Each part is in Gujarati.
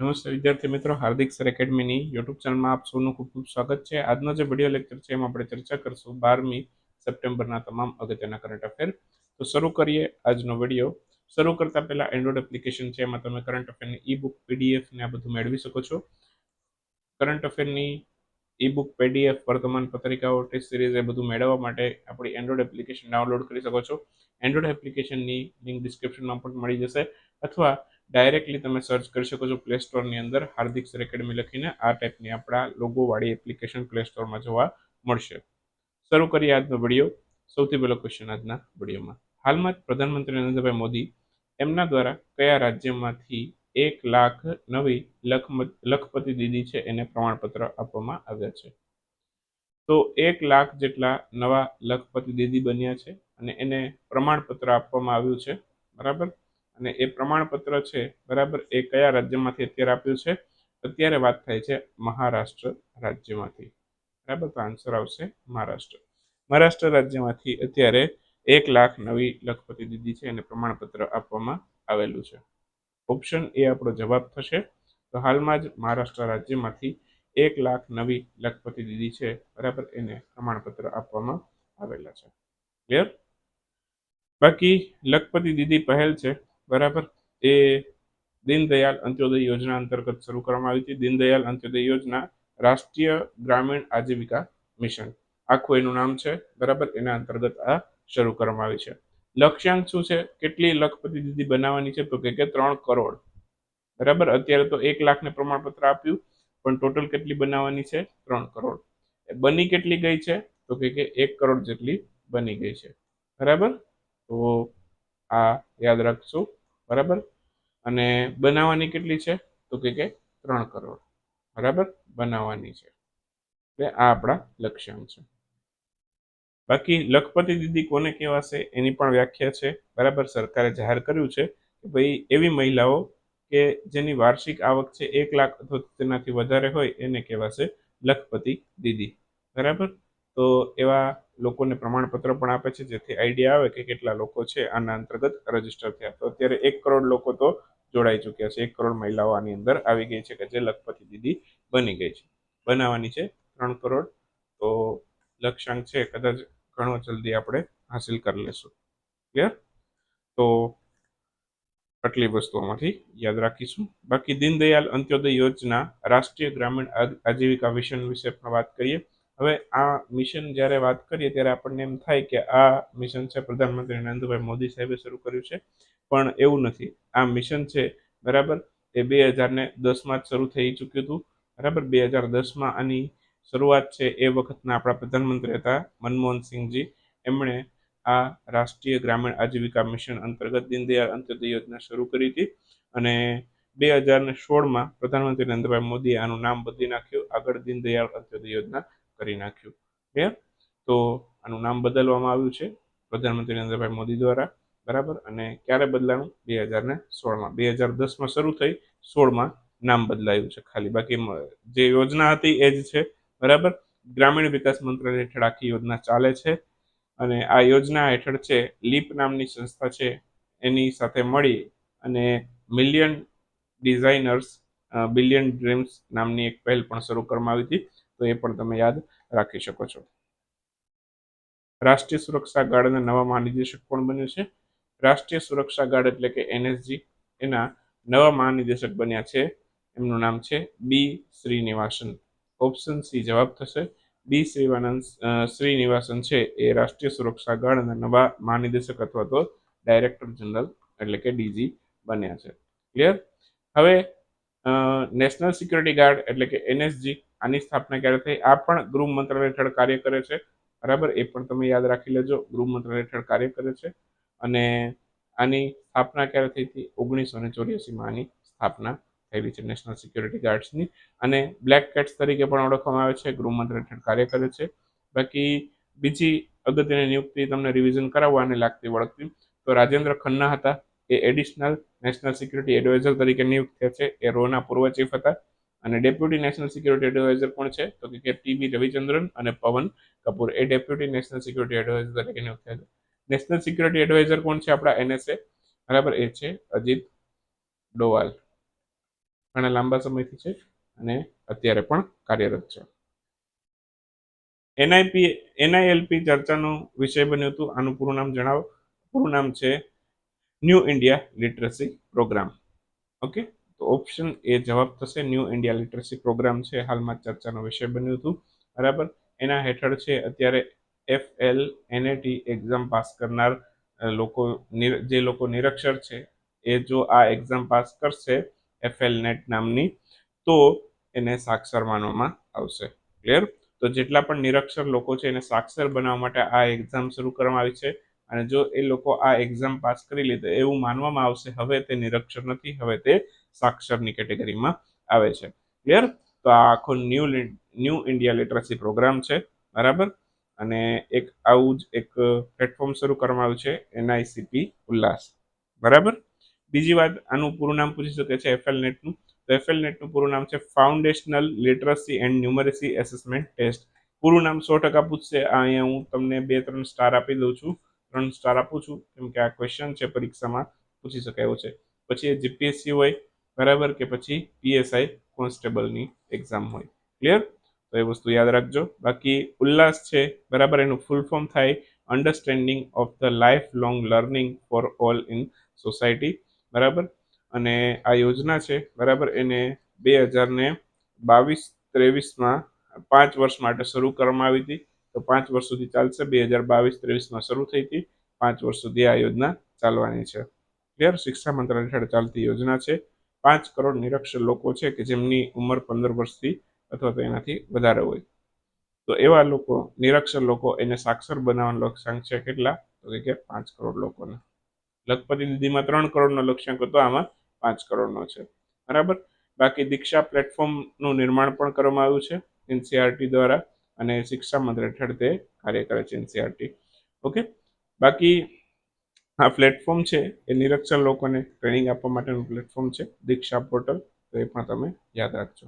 નમસ્તે વિદ્યાર્થી મિત્રો, હાર્દિક સર એકેડમીની યુટ્યુબ ચેનલમાં આપ સૌનું ખૂબ ખૂબ સ્વાગત છે. આજનો જે વીડિયો લેક્ચર છે, એમાં આપણે ચર્ચા કરશું બારમી સપ્ટેમ્બરના તમામ અગત્યના કરંટ અફેર તો શરૂ કરીએ આજનો વીડિયો શરૂ કરતા પહેલા એન્ડ્રોઇડ એપ્લિકેશન છે, એમાં તમે કરંટ અફેરની ઈ બુક પીડીએફ ને આ બધું મેળવી શકો છો. કરંટ અફેરની ઈ બુક પીડીએફ વર્તમાન પત્રિકાઓ ટેસ્ટ સિરીઝ એ બધું મેળવવા માટે આપણી એન્ડ્રોઇડ એપ્લિકેશન ડાઉનલોડ કરી શકો છો. એન્ડ્રોઇડ એપ્લિકેશનની લિંક ડિસ્ક્રિપ્શનમાં પણ મળી જશે. અથવા ડાયરેક્ટલી તમે સર્ચ કરી શકો છો પ્લે સ્ટોરની અંદર હાર્દિક સર એકેડમી લખીને આ ટાઈપની આપણા લોગોવાળી એપ્લિકેશન પ્લે સ્ટોરમાં જોવા મળશે. શરૂ કરીએ આજનો વીડિયો સૌથી પહેલો ક્વેશ્ચન આજના વિડીયોમાં હાલમાં જ પ્રધાનમંત્રી નરેન્દ્રભાઈ મોદી એમના દ્વારા કયા રાજ્યમાંથી એક લાખ નવી લખપતિ દીદી છે એને પ્રમાણપત્ર આપવામાં આવ્યા છે? તો એક લાખ જેટલા નવા લખપતિ દીદી બન્યા છે અને એને પ્રમાણપત્ર આપવામાં આવ્યું છે. બરાબર? અને એ પ્રમાણપત્ર છે, બરાબર, એ કયા રાજ્યમાંથી અત્યારે આપ્યું છે? અત્યારે વાત થાય છે મહારાષ્ટ્ર રાજ્યમાંથી. બરાબર, તો આન્સર આવશે મહારાષ્ટ્ર. મહારાષ્ટ્ર રાજ્યમાંથી અત્યારે એક લાખ નવી લખપતિ દીદી છે એને પ્રમાણપત્ર આપવામાં આવેલું છે. ઓપ્શન એ આપણો જવાબ થશે. તો હાલમાં જ મહારાષ્ટ્ર રાજ્યમાંથી એક લાખ નવી લખપતિ દીદી છે, બરાબર, એને પ્રમાણપત્ર આપવામાં આવેલા છે. ક્લિયર બાકી લખપતિ દીદી પહેલ છે. બરાબર? એ દીનદયાલ અંત્યોદય યોજના અંતર્ગત શરૂ કરવામાં આવી હતી. દીનદયાલ અંત્યોદય યોજના રાષ્ટ્રીય ગ્રામીણ આજીવિકા મિશન. આખું એનું નામ છે, બરાબર? એના અંતર્ગત આ શરૂ કરવામાં આવી છે. લક્ષ્યાંક શું છે? કેટલી લખપતિ દીદી બનાવવાની છે? તો કે ત્રણ કરોડ. બરાબર? અત્યારે તો એક લાખને પ્રમાણપત્ર આપ્યું, પણ ટોટલ કેટલી બનાવવાની છે? ત્રણ કરોડ. બની કેટલી ગઈ છે? તો કે એક કરોડ જેટલી બની ગઈ છે. બરાબર? તો આ યાદ રાખશું. બરાબર? અને બનાવવાની કેટલી છે? તો કે કે ત્રણ કરોડ. બરાબર? બનાવવાની છે. એટલે આ આપણા લક્ષ્યાંક છે. બાકી લખપતિ દીદી કોને કહેવાશે એની પણ વ્યાખ્યા છે. બરાબર? સરકારે જાહેર કર્યું છે કે ભાઈ એવી મહિલાઓ કે જેની વાર્ષિક આવક છે એક લાખ અથવા તેનાથી વધારે હોય એને કહેવાશે લખપતિ દીદી. બરાબર? તો એવા લોકોને પ્રમાણપત્ર પણ આપે છે, જેથી આઈડિયા આવે કે કેટલા લોકો છે આના અંતર્ગત રજિસ્ટર થયા. તો અત્યારે એક કરોડ લોકો તો જોડાઈ ચૂક્યા છે. એક કરોડ મહિલાઓ આની અંદર આવી ગઈ છે કે જે લખપતિ દીદી બની ગઈ છે. બનાવવાની છે ત્રણ કરોડ. તો લક્ષ્યાંક છે, કદાચ ઘણો જલ્દી આપણે હાસિલ કરી લેશું. ક્લિયર? તો આટલી વસ્તુઓમાંથી યાદ રાખીશું. બાકી દીનદયાલ અંત્યોદય યોજના રાષ્ટ્રીય ગ્રામીણ આજીવિકા મિશન વિશે પણ વાત કરીએ. હવે આ મિશન જ્યારે વાત કરીએ ત્યારે આપણને એમ થાય કે આ મિશન છે પ્રધાનમંત્રી નરેન્દ્રભાઈ મોદી સાહેબે શરૂ કર્યું છે. પણ એવું નથી. આ મિશન છે, બરાબર? એ બે હજારને દસમાં જ શરૂ થઈ ચૂક્યું હતું. બરાબર? બે હજાર દસમાં આની શરૂઆત છે એ વખતના આપણા પ્રધાનમંત્રી હતા મનમોહન સિંહજી. એમણે આ રાષ્ટ્રીય ગ્રામીણ આજીવિકા મિશન અંતર્ગત દીનદયાળ અંત્યોદય યોજના શરૂ કરી હતી. અને બે હજાર સોળમાં પ્રધાનમંત્રી નરેન્દ્રભાઈ મોદીએ આનું નામ બદલી નાખ્યું. આગળ દીનદયાળ અંત્યોદય યોજના. કરી નાખ્યું. ક્લિયર તો આનું નામ બદલવામાં આવ્યું છે પ્રધાનમંત્રી નરેન્દ્રભાઈ મોદી દ્વારા, બરાબર? અને ક્યારે બદલાયું બે હજાર ને સોળમાં. બે હજાર દસમાં શરૂ થઈ, સોળમાં નામ બદલાયું છે ખાલી. બાકી જે યોજના હતી એ જ છે, બરાબર? ગ્રામીણ વિકાસ મંત્રાલય હેઠળ આખી યોજના ચાલે છે અને આ યોજના હેઠળ છે, લીપ નામની સંસ્થા છે, એની સાથે મળી અને મિલિયન ડિઝાઇનર્સ બિલિયન ડ્રીમ્સ નામની એક પહેલ પણ શરૂ કરવામાં આવી હતી. તો એ પણ તમે યાદ રાખી શકો છો. રાષ્ટ્રીય સુરક્ષા ગાર્ડના નવા મહાનિદેશક કોણ બન્યું છે? રાષ્ટ્રીય સુરક્ષા ગાર્ડ એટલે કે એનએસજી એના નવા મહાનિદેશક બન્યા છે. એમનું નામ છે બી શ્રીનિવાસન. ઓપ્શન સી જવાબ થશે. બી શ્રીવાનંદ શ્રીનિવાસન છે. એ રાષ્ટ્રીય સુરક્ષા ગાર્ડના નવા મહાનિદેશક અથવા તો ડાયરેક્ટર જનરલ એટલે કે ડીજી બન્યા છે. ક્લિયર હવે નેશનલ સિક્યુરિટી ગાર્ડ એટલે કે એનએસજી આની સ્થાપના ક્યારે થઈ? આ પણ ગૃહ મંત્રાલય હેઠળ કાર્ય કરે છે. બરાબર? એ પણ તમે યાદ રાખી લેજો. ગૃહ મંત્રાલય હેઠળ કાર્ય કરે છે. અને આની સ્થાપના ક્યારે થઈ હતી? ઓગણીસો ને ચોર્યાસીમાં આની સ્થાપના થયેલી છે. નેશનલ સિક્યુરિટી ગાર્ડ્સની અને બ્લેક કેટ્સ તરીકે પણ ઓળખવામાં આવે છે. ગૃહ મંત્રાલય હેઠળ કાર્ય કરે છે. બાકી બીજી અગત્યની નિયુક્તિ તમને રિવિઝન કરાવવાની લાગતી વળગતી. તો રાજેન્દ્ર ખન્ના હતા. એ એડિશનલ નેશનલ સિક્યુરિટી એડવાઇઝર તરીકે નિયુક્ત થયા છે. એ રોના પૂર્વ ચીફ હતા. અને ડેપ્યુટી નેશનલ સિક્યુરિટી એડવાઇઝર કોણ છે? તો કે ટીબી રવિચંદ્રન અને પવન કપૂર. એ ડેપ્યુટી નેશનલ સિક્યુરિટી એડવાઇઝર તરીકે નિયુક્ત થયા છે. નેશનલ સિક્યુરિટી એડવાઇઝર કોણ છે? આપણા એનએસએ. બરાબર, એ છે અજીત ડોવાલ. ઘણા લાંબા સમયથી છે અને અત્યારે પણ કાર્યરત છે. એનઆઈપી, એનઆઈએલપી ચર્ચાનો વિષય બન્યું હતું. આનું પૂરું નામ જણાવો. પૂરું નામ છે new India literacy programme. Okay? તો ઓપ્શન એ જવાબ થશે. ન્યૂ ઇન્ડિયા લિટરસી પ્રોગ્રામ છે, હાલમાં ચર્ચાનો વિષય બન્યું હતું. બરાબર? એના હેઠળ છે, અત્યારે F L NAT exam pass કરનાર લોકો જે લોકો નિરક્ષર છે, એ જો આ એક્ઝામ પાસ કરશે એફએલ નેટ નામની, તો એને સાક્ષર માનવામાં આવશે. ક્લિયર તો જેટલા પણ નિરક્ષર લોકો છે, એને સાક્ષર બનાવવા માટે આ એક્ઝામ શરૂ કરવામાં આવી છે. અને જો એ લોકો આ એક્ઝામ પાસ કરી લીધે એવું માનવામાં આવશે, હવે તે નિરક્ષર નથી, હવે તે સાક્ષરની કેટેગરીમાં આવે છે. ક્લિયર તો આ આખો new new India literacy programme છે, બરાબર? અને એક આવું જ એક પ્લેટફોર્મ શરૂ કરવામાં આવ્યું છે એનઆઈસીપી ઉલ્લાસ. બરાબર? બીજી વાત, આનું પૂરું નામ પૂછી શકે છે એફએલ નેટનું તો એફએલ નેટનું પૂરું નામ છે foundational literacy and numeracy assessment test પૂરું નામ સો ટકા પૂછશે. આ અહીંયા હું તમને બે, ત્રણ સ્ટાર આપી દઉં છું. ત્રણ સ્ટાર આપું છું. કેમ કે આ ક્વેશ્ચન છે પરીક્ષામાં, પૂછી શકાય એવું છે. પછી એ જીપીએસસી હોય બરાબર કે પછી પીએસઆઈ કોન્સ્ટેબલની એક્ઝામ હોય. ક્લિયર તો એ વસ્તુ યાદ રાખજો. બાકી ઉલ્લાસ છે, બરાબર, એનું ફૂલ ફોર્મ થાય understanding of the life long learning for all in society બરાબર? અને આ યોજના છે, બરાબર, એને બે હજાર ને બાવીસ ત્રેવીસમાં પાંચ વર્ષ માટે શરૂ કરવામાં આવી હતી. તો પાંચ વર્ષ સુધી ચાલશે, બે હજાર બાવીસ ત્રેવીસમાં શરૂ થઈ હતી. પાંચ વર્ષ સુધી આ યોજના ચાલવાની છે. ક્લિયર શિક્ષા મંત્રાલય હેઠળ ચાલતી યોજના છે. પાંચ કરોડ નિરક્ષર લોકો છે કે જેમની ઉંમર પંદર વર્ષથી અથવા તો એનાથી વધારે હોય. તો એવા લોકો, નિરક્ષર લોકો એને સાક્ષર બનાવવાનો લક્ષ્યાંક છે કેટલા? તો કે પાંચ કરોડ લોકોના. લખપતિ દીદીમાં ત્રણ કરોડનો લક્ષ્યાંક હતો, આમાં પાંચ કરોડનો છે. બરાબર? બાકી દીક્ષા પ્લેટફોર્મનું નિર્માણ પણ કરવામાં આવ્યું છે, એનસીઆરટી દ્વારા, અને શિક્ષા મંત્રી હેઠળ તે કાર્ય કરે છે એનસીઆરટી. ઓકે? બાકી આ પ્લેટફોર્મ છે, એ નિરક્ષર લોકોને ટ્રેનિંગ આપવા માટેનું પ્લેટફોર્મ છે, દીક્ષા પોર્ટલ તો એ પણ તમે યાદ રાખજો.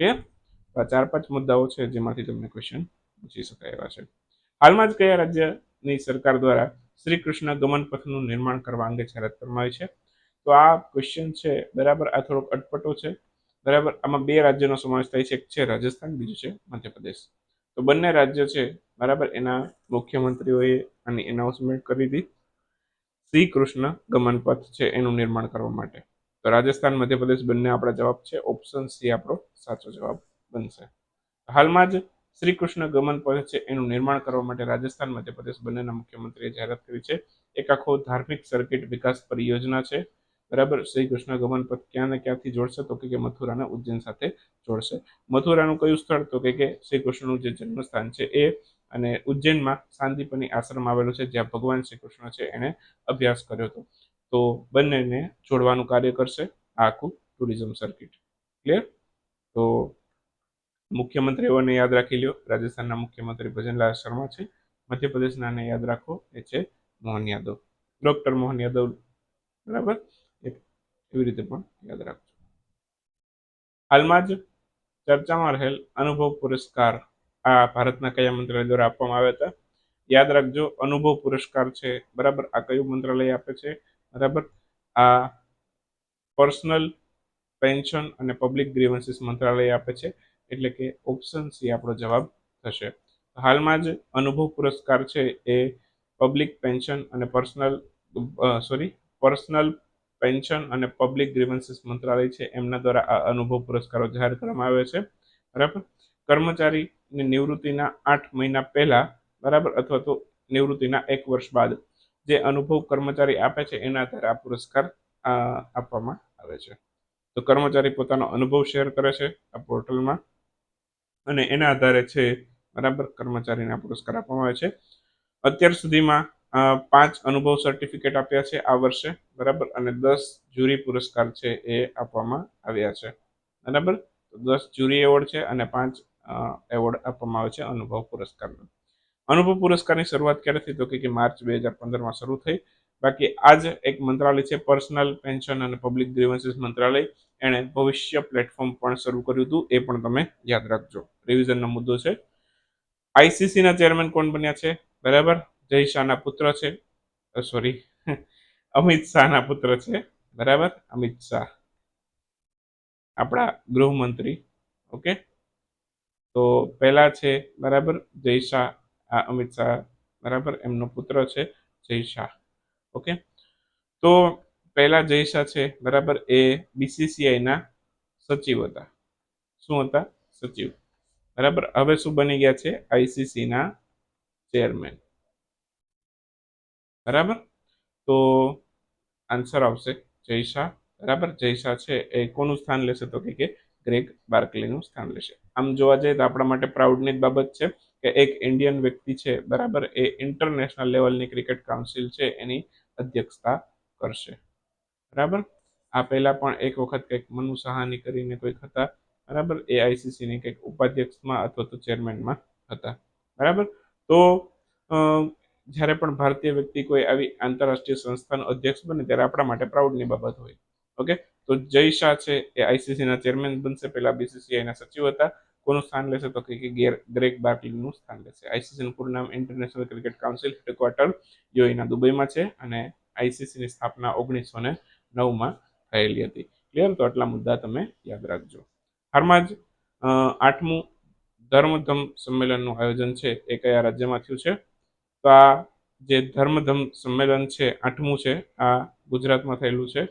ક્લિયર આ ચાર પાંચ મુદ્દાઓ છે, જેમાંથી તમને ક્વેશ્ચન પૂછી શકાય એવા છે. હાલમાં જ કયા રાજ્યની સરકાર દ્વારા શ્રી કૃષ્ણ ગમન પથનું નિર્માણ કરવા અંગે જાહેરાત કરવામાં આવી છે? તો આ ક્વેશ્ચન છે, બરાબર આ થોડોક અટપટો છે. બરાબર, આમાં બે રાજ્યનો સમાવેશ થાય છે, એક છે રાજસ્થાન, બીજું છે મધ્યપ્રદેશ. તો બંને રાજ્ય છે, બરાબર, એના મુખ્યમંત્રીઓએ આની એનાઉન્સમેન્ટ કરી હતી શ્રી કૃષ્ણ ગમન પથ છે એનું નિર્માણ કરવા માટે. તો રાજસ્થાન મધ્યપ્રદેશ બંને આપણા જવાબ છે. ઓપ્શન સી આપણો સાચો જવાબ બનશે. હાલમાં જ શ્રી કૃષ્ણ ગમન પથ છે એનું નિર્માણ કરવા માટે રાજસ્થાન મધ્યપ્રદેશ બંનેના મુખ્યમંત્રીએ જાહેરાત કરી છે. એક આખો ધાર્મિક સર્કિટ વિકાસ પરિયોજના છે. બરાબર? શ્રી કૃષ્ણ ગમન પથ ક્યાં ને ક્યાંથી જોડશે? તો કે મથુરાને ઉજ્જૈન સાથે જોડશે. મથુરાનું કયું સ્થળ? તો કે શ્રી કૃષ્ણનું જે જન્મસ્થાન છે એ અને ઉજ્જૈનમાં શાંતિપની આશ્રમ આવેલો છે, જ્યાં ભગવાન શ્રી કૃષ્ણ છે એણે અભ્યાસ કર્યો હતો. તો બંનેને જોડવાનું કાર્ય કરશે આ આખું ટુરિઝમ સર્કિટ. ક્લિયર તો મુખ્યમંત્રીઓને યાદ રાખી લ્યો. રાજસ્થાનના મુખ્યમંત્રી ભજનલાલ શર્મા છે. મધ્યપ્રદેશના યાદ રાખો એ છે મોહન યાદવ. ડોક્ટર મોહન યાદવ, બરાબર? એવી રીતે પણ યાદ રાખજો. હાલમાં જ ચર્ચામાં રહેલ અનુભવ પુરસ્કાર આ ભારતના કયા મંત્રાલય દ્વારા આપવામાં આવ્યા હતા? યાદ રાખજો, અનુભવ પુરસ્કાર છે. બરાબર, આ કયું મંત્રાલય આપે છે? બરાબર, આ પર્સનલ પેન્શન અને પબ્લિક ગ્રીવન્સીસ મંત્રાલય આપે છે. એટલે કે ઓપ્શન સી આપણો જવાબ થશે. હાલમાં જ અનુભવ પુરસ્કાર છે એ પબ્લિક પેન્શન અને પર્સનલ સોરી, પર્સનલ પેન્શન અને પબ્લિક ગ્રીવન્સીસ મંત્રાલય છે. એમના દ્વારા આ અનુભવ પુરસ્કારો જાહેર કરવામાં આવે છે. બરાબર? કર્મચારીની નિવૃત્તિના આઠ મહિના પહેલા, બરાબર? અથવા તો નિવૃત્તિના એક વર્ષ બાદ જે અનુભવ કર્મચારી આપે છે, એના આધારે આ પુરસ્કાર આપવામાં આવે છે. તો કર્મચારી પોતાનો અનુભવ શેર કરે છે આ પોર્ટલમાં અને એના આધારે છે, બરાબર, કર્મચારીને પુરસ્કાર આપવામાં આવે છે. અત્યાર સુધીમાં પાંચ અનુભવ સર્ટિફિકેટ આપ્યા છે આ વર્ષે, બરાબર? અને દસ જ્યુરી પુરસ્કાર છે એ આપવામાં આવ્યા છે. બરાબર? દસ જ્યુરી એવોર્ડ છે અને પાંચ એવોર્ડ આપવામાં આવે છે અનુભવ પુરસ્કારનો. અનુભવ પુરસ્કારની શરૂઆત ક્યારે થઈ તો કે માર્ચ બે હજાર પંદરમાં શરૂ થઈ. બાકી આ જ એક મંત્રાલય છે, પર્સનલ પેન્શન અને પબ્લિક ગ્રીવન્સીસ મંત્રાલય. એણે ભવિષ્ય પ્લેટફોર્મ પણ શરૂ કર્યું હતું, એ પણ તમે યાદ રાખજો. રિવિઝનનો મુદ્દો છે. આઈસીસીના ચેરમેન કોણ બન્યા છે? બરાબર? જય શાહના પુત્ર છે. સોરી. અમિત શાહના પુત્ર છે. બરાબર? અમિત શાહ. આપણા ગૃહમંત્રી. ઓકે? તો પહેલા છે, બરાબર, જય શાહ. આ અમિત શાહ, બરાબર, એમનો પુત્ર છે, જય શાહ. ઓકે? તો પહેલા જય શાહ છે, બરાબર, એ બીસીસીઆઈના સચિવ હતા. શું હતા? સચિવ. બરાબર, હવે શું બની ગયા છે? આઈસીસીના ચેરમેન બરાબર? તો આન્સર આવશે, જય શાહ. બરાબર, જય શાહ છે, એ કોનું સ્થાન લેશે તો કે ગ્રેગ બાર્કલીનું સ્થાન લેશે આમ જોવા જઈએ તો આપણા માટે પ્રાઉડની બાબત છે કે એક ઇન્ડિયન વ્યક્તિ છે, બરાબર, એ ઇન્ટરનેશનલ લેવલની ક્રિકેટ કાઉન્સિલ છે, એની અધ્યક્ષતા કરશે. બરાબર? આ પહેલાં પણ એક વખત કંઈક મનુ સહાની કરીને કોઈક હતા, બરાબર? એ આઈસીસીની કંઈક ઉપાધ્યક્ષમાં અથવા તો ચેરમેનમાં હતા. બરાબર? તો જ્યારે પણ ભારતીય વ્યક્તિ કોઈ આવી આંતરરાષ્ટ્રીય સંસ્થાનો અધ્યક્ષ બને ત્યારે આપણા માટે પ્રાઉડની બાબત હોય. ઓકે? તો જય શાહ છે, એ આઈસીસીના ચેરમેન બનશે. પહેલા બીસીસીઆઈના સચિવ હતા. કોનું સ્થાન લેશે તો કે ગેર, ગ્રેગ બાર્કલીનું સ્થાન લેશે. આઈસીસીનું પૂરું નામ ઇન્ટરનેશનલ ક્રિકેટ કાઉન્સિલ હેડક્વાર્ટર યુએના દુબઈમાં છે અને આઈસીસીની સ્થાપના ઓગણીસો ને નવમાં થયેલી હતી. ક્લિયર? તો આટલા મુદ્દા તમે યાદ રાખજો. હાલમાં જ આઠમું ધર્મધમ સંમેલનનું આયોજન છે, એ કયા રાજ્યમાં થયું છે? તો આ જે ધર્મધમ સંમેલન છે, આઠમું છે, આ ગુજરાતમાં થયેલું છે.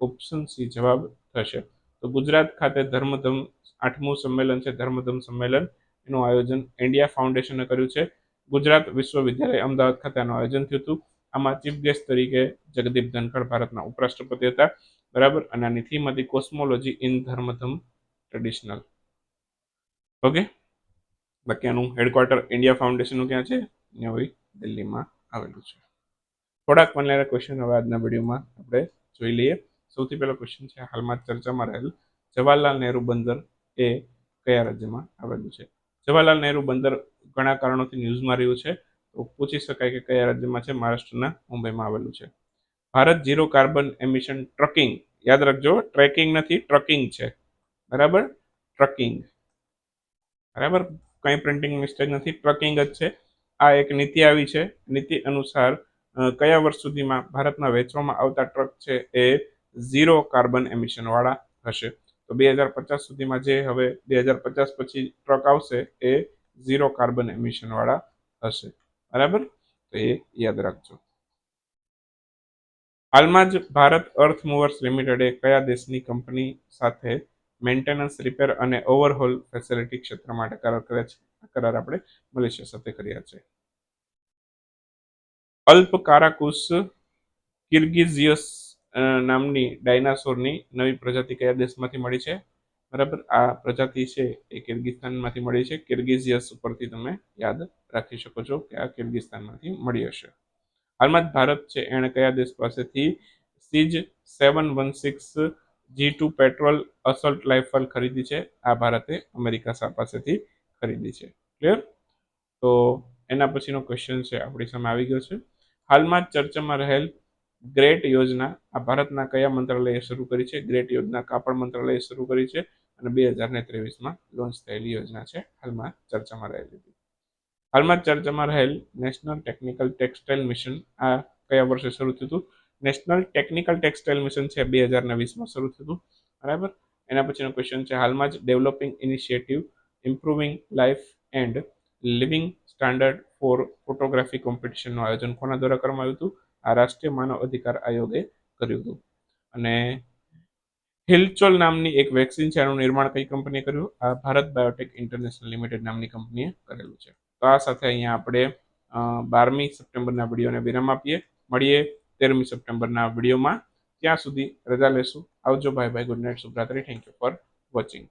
ઓપ્શન સી જવાબ થશે. તો ગુજરાત ખાતે ધર્મધમ આઠમું સંમેલન છે, ધર્મધમ સંમેલન. એનું આયોજન ઇન્ડિયા ફાઉન્ડેશને કર્યું છે. ગુજરાત વિશ્વવિદ્યાલય અમદાવાદ ખાતે આનું આયોજન થયું હતું. આમાં ચીફ ગેસ્ટ તરીકે જગદીપ ધનખડ ભારતના ઉપરાષ્ટ્રપતિ હતા. બરાબર? અને આની થીમ હતી કોસ્મોલોજી ઇન ધર્મધમ ટ્રેડિશનલ. ઓકે? બાકી આનું હેડક્વાર્ટર ઇન્ડિયા ફાઉન્ડેશનનું ક્યાં છે? નવી દિલ્હીમાં આવેલું છે. થોડાક વનલાઈનર ક્વેશ્ચન હવે આજના વિડીયોમાં આપણે જોઈ લઈએ. સૌથી પહેલો ક્વેશ્ચન છે, હાલમાં ચર્ચામાં રહેલ જવાહરલાલ નહેરુ બંદર એ કયા રાજ્યમાં આવેલું છે? જવાહરલાલ નહેરુ બંદર ઘણા કારણોથી ન્યૂઝમાં રહ્યું છે, તો પૂછી શકાય કે કયા રાજ્યમાં છે, મહારાષ્ટ્રના મુંબઈમાં આવેલું છે. Bharat zero carbon emission trucking, યાદ રાખજો, ટ્રેકિંગ નથી, ટ્રકિંગ છે. બરાબર? ટ્રકિંગ. બરાબર? કંઈ પ્રિન્ટિંગ મિસ્ટેક નથી, ટ્રકિંગ જ છે. આ એક નીતિ આવી છે. નીતિ અનુસાર કયા વર્ષ સુધીમાં ભારતમાં વેચવામાં આવતા ટ્રક છે એ ઝીરો કાર્બન એમિશનવાળા હશે. તો બે હજાર પચાસ સુધીમાં જે હવે બે હજાર પચાસ પછી ટ્રક આવશે એ ઝીરો કાર્બન એમિશનવાળા હશે. બરાબર? તો એ યાદ રાખજો. હાલમાં જ ભારત અર્થ મૂવર્સ લિમિટેડે કયા દેશની કંપની સાથે મેન્ટેનન્સ રિપેર અને ઓવરહોલ ફેસિલિટી ક્ષેત્ર માટે કરાર કર્યા છે? કરાર આપણે મલેશિયા સાથે કર્યા છે. અલ્પ કારાકુસ કિર્ગિઝિયસ નામની ડાયનાસોરની નવી પ્રજાતિ કયા દેશમાંથી મળી છે? બરાબર? આ પ્રજાતિ છે એ કિર્ગિસ્તાનમાંથી મળી છે. કિર્ગિઝિયસ ઉપરથી તમે યાદ રાખી શકો છો કે આ કિર્ગિસ્તાનમાંથી મળી હશે. હાલમાં જ ભારત છે. એણે કયા દેશ પાસેથી SIG seven one six G two patrol assault rifle ખરીદી છે? આ ભારતે અમેરિકા પાસેથી ખરીદી છે. ક્લિયર? તો એના પછીનો ક્વેશ્ચન છે. આપણી સામે આવી ગયો છે. હાલમાં જ ચર્ચામાં રહેલ ગ્રેટ યોજના. આ ભારતના કયા મંત્રાલયે શરૂ કરી છે? ગ્રેટ યોજના કાપડ મંત્રાલયે શરૂ કરી છે અને બે હજાર ને ત્રેવીસમાં લોન્ચ થયેલી યોજના છે. હાલમાં ચર્ચામાં રહેલી હતી. હાલમાં ચર્ચામાં રહેલ નેશનલ ટેકનિકલ ટેક્સટાઇલ મિશન આ કયા વર્ષે શરૂ થયું હતું? નેશનલ ટેકનિકલ ટેક્સટાઇલ મિશન છે બે હજાર ને વીસમાં શરૂ થયું હતું. બરાબર? એના પછીનો ક્વેશ્ચન છે, હાલમાં જ developing initiative improving life and living standard for photography કોમ્પિટિશનનું આયોજન કોના દ્વારા કરવામાં આવ્યું હતું? આ રાષ્ટ્રીય માનવ અધિકાર આયોગે કર્યું હતું. અને હિલચોલ નામની એક વેક્સિન છે આનું નિર્માણ કઈ કંપનીએ કર્યું? આ ભારત બાયોટેક ઇન્ટરનેશનલ લિમિટેડ નામની કંપનીએ કરેલું છે. તો આ સાથે અહીંયા આપણે બારમી સપ્ટેમ્બરના વિડીયોને વિરામ આપીએ. મળીએ તેરમી સપ્ટેમ્બરના વિડીયોમાં. ત્યાં સુધી રજા લેશું. આવજો ભાઈ ભાઈ good night શુભરાત્રી. Thank you for watching